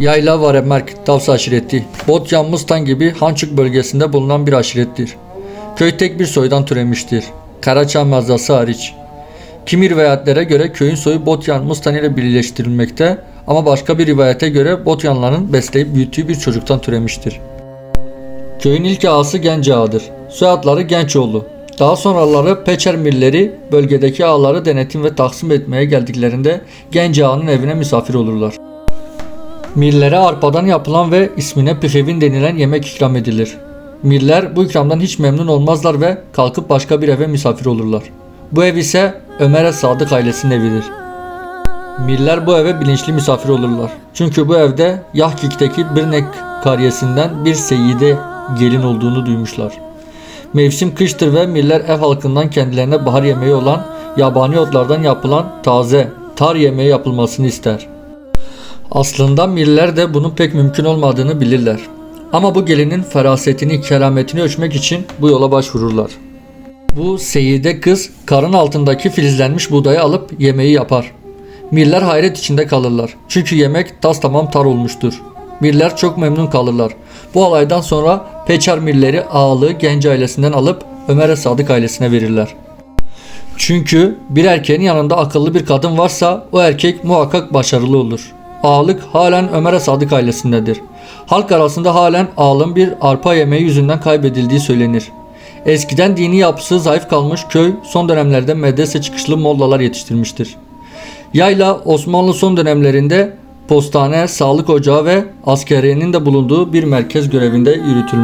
Yayla Varemark Tavs aşireti, Botyan Mustan gibi Hançuk bölgesinde bulunan bir aşirettir. Köy tek bir soydan türemiştir. Karaçam mazası hariç. Kimi rivayetlere göre köyün soyu Botyan Mustan ile birleştirilmekte ama başka bir rivayete göre Botyanların besleyip büyüttüğü bir çocuktan türemiştir. Köyün ilk ağası Genç Ağa'dır. Soyadları Gençoğlu. Daha sonraları Peçer milleri bölgedeki ağaları denetim ve taksim etmeye geldiklerinde Genç Ağa'nın evine misafir olurlar. Mirlere arpadan yapılan ve ismine pihevin denilen yemek ikram edilir. Mirler bu ikramdan hiç memnun olmazlar ve kalkıp başka bir eve misafir olurlar. Bu ev ise Ömer'e Sadık ailesinin evidir. Mirler bu eve bilinçli misafir olurlar. Çünkü bu evde Yahkik'teki Birnek kariyesinden bir seyide gelin olduğunu duymuşlar. Mevsim kıştır ve Miller ev halkından kendilerine bahar yemeği olan yabani otlardan yapılan taze tar yemeği yapılmasını ister. Aslında Miller de bunun pek mümkün olmadığını bilirler. Ama bu gelinin ferasetini, kerametini ölçmek için bu yola başvururlar. Bu seyide kız karın altındaki filizlenmiş buğdayı alıp yemeği yapar. Miller hayret içinde kalırlar. Çünkü yemek tas tamam tar olmuştur. Miller çok memnun kalırlar. Bu olaydan sonra Peçar Miller'i ağalığı genç ailesinden alıp Ömer'e Sadık ailesine verirler. Çünkü bir erkeğin yanında akıllı bir kadın varsa o erkek muhakkak başarılı olur. Ağalık halen Ömer'e Sadık ailesindedir. Halk arasında halen ağalın bir arpa yemeği yüzünden kaybedildiği söylenir. Eskiden dini yapısı zayıf kalmış köy son dönemlerde medrese çıkışlı mollalar yetiştirmiştir. Yayla Osmanlı son dönemlerinde postane, sağlık ocağı ve askeriyenin de bulunduğu bir merkez görevinde yürütülmüş.